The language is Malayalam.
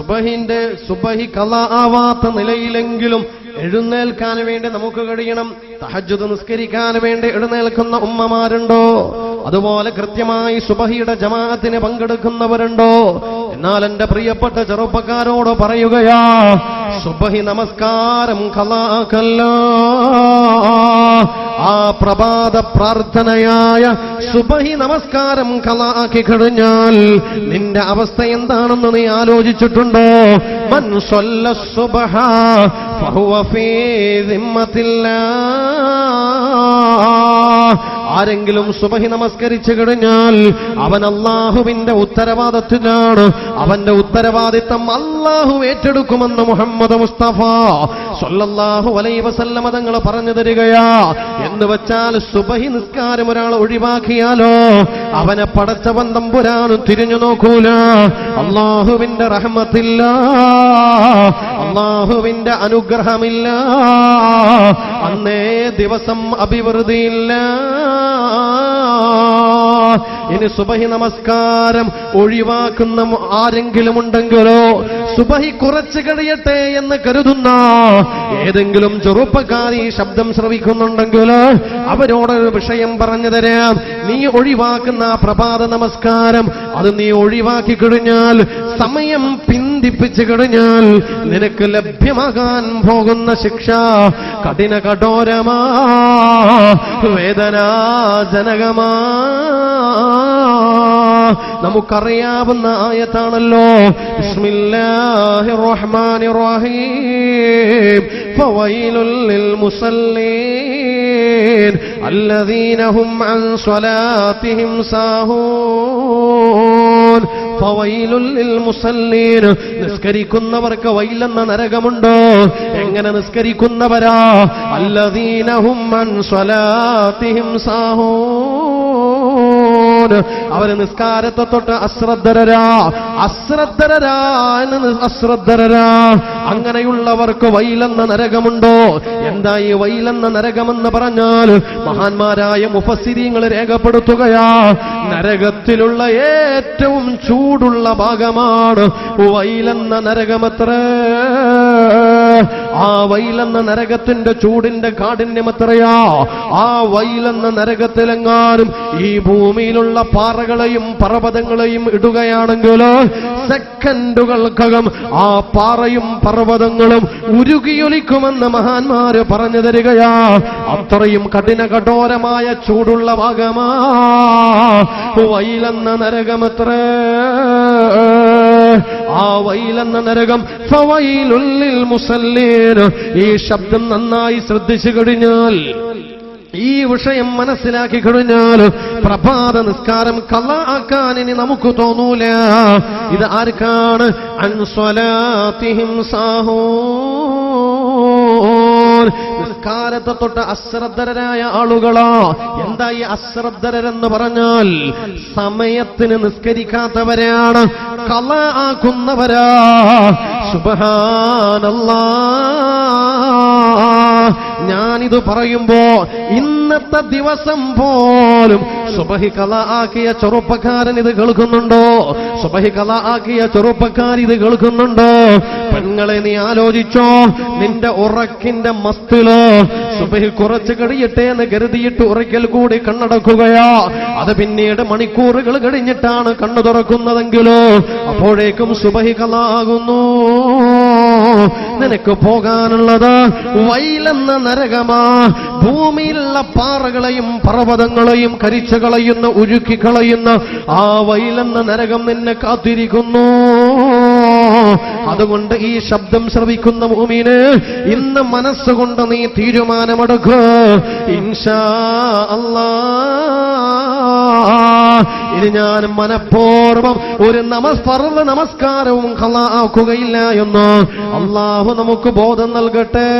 സുബഹിന്റെ സുബഹി കല ആവാത്ത നിലയിലെങ്കിലും എഴുന്നേൽക്കാൻ വേണ്ടി നമുക്ക് കഴിയണം. തഹജ്ജുദ് നിസ്കരിക്കാൻ വേണ്ടി എഴുന്നേൽക്കുന്ന ഉമ്മമാരുണ്ടോ? അതുപോലെ കൃത്യമായി സുബഹിയുടെ ജമാഅത്തിന് പങ്കെടുക്കുന്നവരുണ്ടോ? എന്നാൽ എന്റെ പ്രിയപ്പെട്ട ചെറുപ്പക്കാരോട് പറയുകയാ സുബഹി നമസ്കാരം കലാകല്ല ആ പ്രഭാത പ്രാർത്ഥനയായ സുബഹി നമസ്കാരം കലാക്കി കഴിഞ്ഞാൽ നിന്റെ അവസ്ഥ എന്താണെന്ന് നീ ആലോചിച്ചിട്ടുണ്ടോ? മൻ സ്വല്ല സുബഹ ഫഹുവ ഫീ ആരെങ്കിലും സുബഹി നമസ്കരിച്ചു കഴിഞ്ഞാൽ അവൻ അള്ളാഹുവിന്റെ ഉത്തരവാദിത്തത്തിലാണ് അവന്റെ ഉത്തരവാദിത്തം അള്ളാഹു ഏറ്റെടുക്കുമെന്ന് മുഹമ്മദ് മുസ്തഫ സല്ലല്ലാഹു അലൈ വസല്ലമ തങ്ങൾ പറഞ്ഞു തരികയാ. എന്ന് വെച്ചാൽ സുബഹി നിസ്കാരം ഒരാൾ ഒഴിവാക്കിയാലോ? അവനെ ബന്ധം തമ്പുരാനും തിരിഞ്ഞു നോക്കൂല. അള്ളാഹുവിന്റെ റഹ്മത്തില്ല. അള്ളാഹുവിന്റെ അനുഗ്രഹമില്ല. അന്നേ ദിവസം അഭിവൃദ്ധിയില്ല. ഇനി സുബഹി നമസ്കാരം ഒഴിവാക്കുന്ന ആരെങ്കിലും ഉണ്ടെങ്കിലോ സുബഹി കുറച്ച് കഴിയട്ടെ എന്ന് കരുതുന്ന ഏതെങ്കിലും ചെറുപ്പക്കാരി ശബ്ദം ശ്രവിക്കുന്നുണ്ടെങ്കിലോ അവരോടൊരു വിഷയം പറഞ്ഞു തരാം. നീ ഒഴിവാക്കുന്ന പ്രഭാത നമസ്കാരം അത് നീ ഒഴിവാക്കി കഴിഞ്ഞാൽ സമയം പിന്തിപ്പിച്ചു കഴിഞ്ഞാൽ നിനക്ക് ലഭ്യമാകാൻ പോകുന്ന ശിക്ഷ കഠിന കഠോരമാ വേദനാജനകമാ. നമുക്കറിയാവുന്ന ആയത്താണല്ലോ. ബിസ്മില്ലാഹിർ റഹീം അല്ലദീനഹും അൻ സ്വലാത്തിഹിം സാഹൂൻ. നിസ്കരിക്കുന്നവർക്ക് വൈലെന്ന നരകമുണ്ടോ? എങ്ങനെ നിസ്കരിക്കുന്നവരാ? അല്ലദീനഹും അൻ സാഹൂൻ അവർ നിസ്കാരത്തെ തൊട്ട് അശ്രദ്ധരരാ അശ്രദ്ധരരാ എന്ന് അശ്രദ്ധരരാ. അങ്ങനെയുള്ളവർക്ക് വൈലെന്ന നരകമുണ്ടോ? എന്താ ഈ വൈലെന്ന നരകമെന്ന് പറഞ്ഞാൽ മഹാന്മാരായ മുഫസിരിങ്ങൾ രേഖപ്പെടുത്തുകയാ. നരകത്തിലുള്ള ഏറ്റവും ചൂടുള്ള ഭാഗമാണ് വൈലെന്ന നരകമത്രേ? ആ വൈലെന്ന നരകത്തിന്റെ ചൂടിന്റെ കാഠിന്യം എത്രയാ? ആ വൈലെന്ന നരകത്തിലെങ്ങാനും ഈ ഭൂമിയിലുള്ള പാറകളെയും പർവതങ്ങളെയും ഇടുകയാണെങ്കിൽ സെക്കൻഡുകൾക്കകം ആ പാറയും പർവതങ്ങളും ഉരുകിയൊലിക്കുമെന്ന് മഹാന്മാര് പറഞ്ഞു തരികയാ. അത്രയും കഠിന കഠോരമായ ചൂടുള്ള ഭാഗമാ. വൈലെന്ന നരകമത്രേ? ആ വൈലെന്ന നരകം ഫവൈലുള്ളിൽ മുസല്ലീൻ ഈ ശബ്ദം നന്നായി ശ്രദ്ധിച്ചു കഴിഞ്ഞാൽ ഈ വിഷയം മനസ്സിലാക്കി കഴിഞ്ഞാൽ പ്രഭാത നിസ്കാരം കല ആക്കാൻ ഇനി നമുക്ക് തോന്നൂല. ഇത് ആർക്കാണ്? അൻസ്വലാത്തിഹിം സാഹൂൻ നിസ്കാരത്തെ തൊട്ട് അശ്രദ്ധരായ ആളുകളാ. എന്താ ഈ അശ്രദ്ധരെന്ന് പറഞ്ഞാൽ സമയത്തിന് നിസ്കരിക്കാത്തവരാണ് കല ആക്കുന്നവരാ. സുബഹാനല്ലാ. ഞാനിത് പറയുമ്പോ ഇന്നത്തെ ദിവസം പോലും സുബഹി കല ആക്കിയ ചെറുപ്പക്കാരൻ ഇത് കേൾക്കുന്നുണ്ടോ? സുബഹി കല ആക്കിയ ചെറുപ്പക്കാർ ഇത് കേൾക്കുന്നുണ്ടോ? പെങ്ങളെ നീ ആലോചിച്ചോ. നിന്റെ ഉറക്കിന്റെ മസ്തിലോ സുബഹിൽ കുറച്ച് കഴിയട്ടെ എന്ന് കരുതിയിട്ട് ഉറക്കൽ കൂടി കണ്ണടക്കുകയാ. അത് പിന്നീട് മണിക്കൂറുകൾ കഴിഞ്ഞിട്ടാണ് കണ്ണു തുറക്കുന്നതെങ്കിലോ അപ്പോഴേക്കും സുബഹി കല ആകുന്നു നിനക്ക് പോകാനുള്ളത് വൈലെന്ന നരകമാ. ഭൂമിയിലുള്ള പാറകളെയും പർവതങ്ങളെയും കരിച്ചു കളയുന്ന ഉരുക്കി കളയുന്ന ആ വൈലെന്ന നരകം നിന്നെ കാത്തിരിക്കുന്നു. അതുകൊണ്ട് ഈ ശബ്ദം ശ്രവിക്കുന്ന ഭൂമിന് ഇന്ന് മനസ്സുകൊണ്ട് നീ തീരുമാനമെടുക്കുക ഇൻഷാ അല്ലാ. ഇനി ഞാൻ മനഃപൂർവം ഒരു നമസ്പർവ നമസ്കാരവും കളാക്കുകയില്ല എന്ന്. അള്ളാഹു നമുക്ക് ബോധം നൽകട്ടെ.